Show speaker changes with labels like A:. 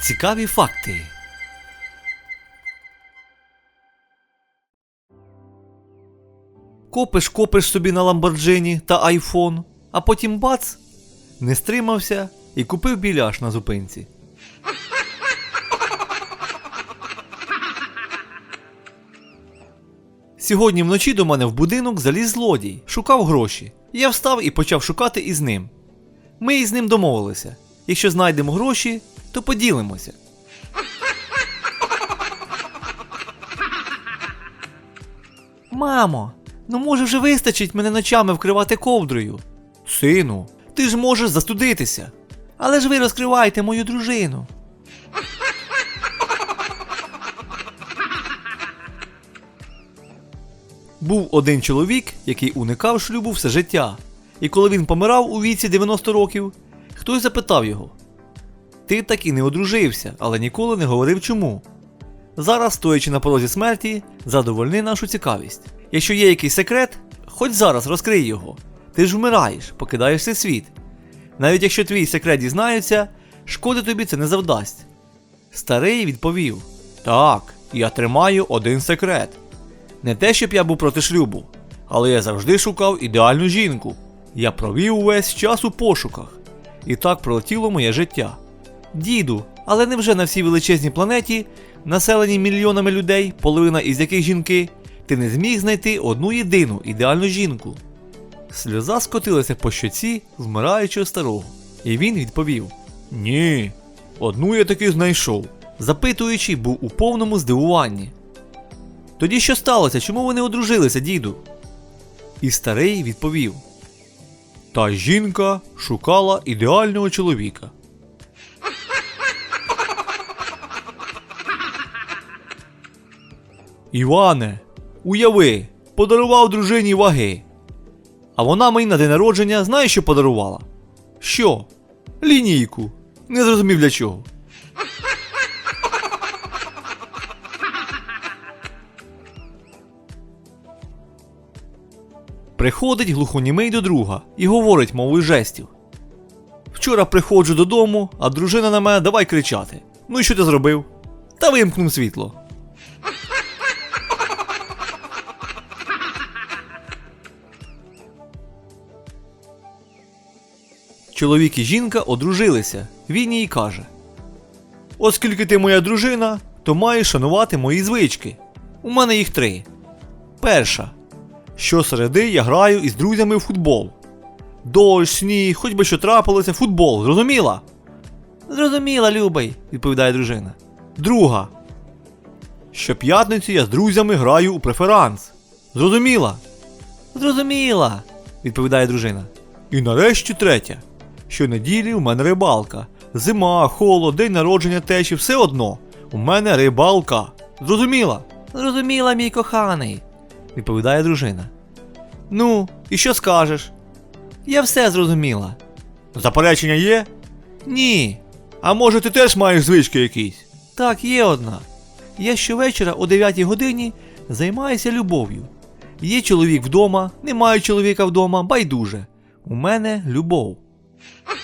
A: Цікаві факти. Копиш копиш собі на Ламборджині та айфон, а потім бац! Не стримався і купив біляш на зупинці. Сьогодні вночі до мене в будинок заліз злодій, шукав гроші. Я встав і почав шукати із ним. Ми із ним домовилися. Якщо знайдемо гроші, то поділимося. Мамо, ну може вже вистачить мене ночами вкривати ковдрою. Сину, ти ж можеш застудитися. Але ж ви розкриваєте мою дружину. Був один чоловік, який уникав шлюбу все життя. І коли він помирав у віці 90 років, хтось запитав його: Ти так і не одружився, але ніколи не говорив чому. Зараз, стоячи на порозі смерті, задовольни нашу цікавість. Якщо є якийсь секрет, хоч зараз розкрий його. Ти ж вмираєш, покидаєш цей світ. Навіть якщо твій секрет дізнаються, шкоди тобі це не завдасть. Старий відповів: Так, я тримаю один секрет. Не те, щоб я був проти шлюбу, але я завжди шукав ідеальну жінку. Я провів увесь час у пошуках. І так пролетіло моє життя. Діду, але невже на всій величезній планеті, населеній мільйонами людей, половина із яких жінки, ти не зміг знайти одну єдину ідеальну жінку? Сльоза скотилася по щоці вмираючого старого, і він відповів: Ні, одну я таки знайшов. Запитуючи, був у повному здивуванні. Тоді що сталося? Чому ви не одружилися, діду? І старий відповів: Та жінка шукала ідеального чоловіка. Іване, уяви, подарував дружині ваги. А вона мені на день народження знає, що подарувала? Що? Лінійку. Не зрозумів для чого. Приходить глухонімий до друга і говорить мовою жестів. Вчора приходжу додому, а дружина на мене давай кричати. Ну і що ти зробив? Та вимкнув світло. Чоловік і жінка одружилися. Він їй каже: Оскільки ти моя дружина, то маєш шанувати мої звички. У мене їх три. Перша. Щосереди я граю із друзями в футбол. Дощ, сніг, хоч би що трапилося, футбол, зрозуміла? Зрозуміла, Любий, відповідає дружина. Друга. Щоп'ятниці я з друзями граю у преферанс. Зрозуміла? Зрозуміла, відповідає дружина. І нарешті третя. Щонеділі у мене рибалка. Зима, холод, день народження течі, все одно. У мене рибалка. Зрозуміла? Зрозуміла, мій коханий, відповідає дружина. Ну, і що скажеш? Я все зрозуміла. Заперечення є? Ні. А може ти теж маєш звички якісь? Так, є одна. Я щовечора о 9 годині займаюся любов'ю. Є чоловік вдома, немає чоловіка вдома, байдуже. У мене любов.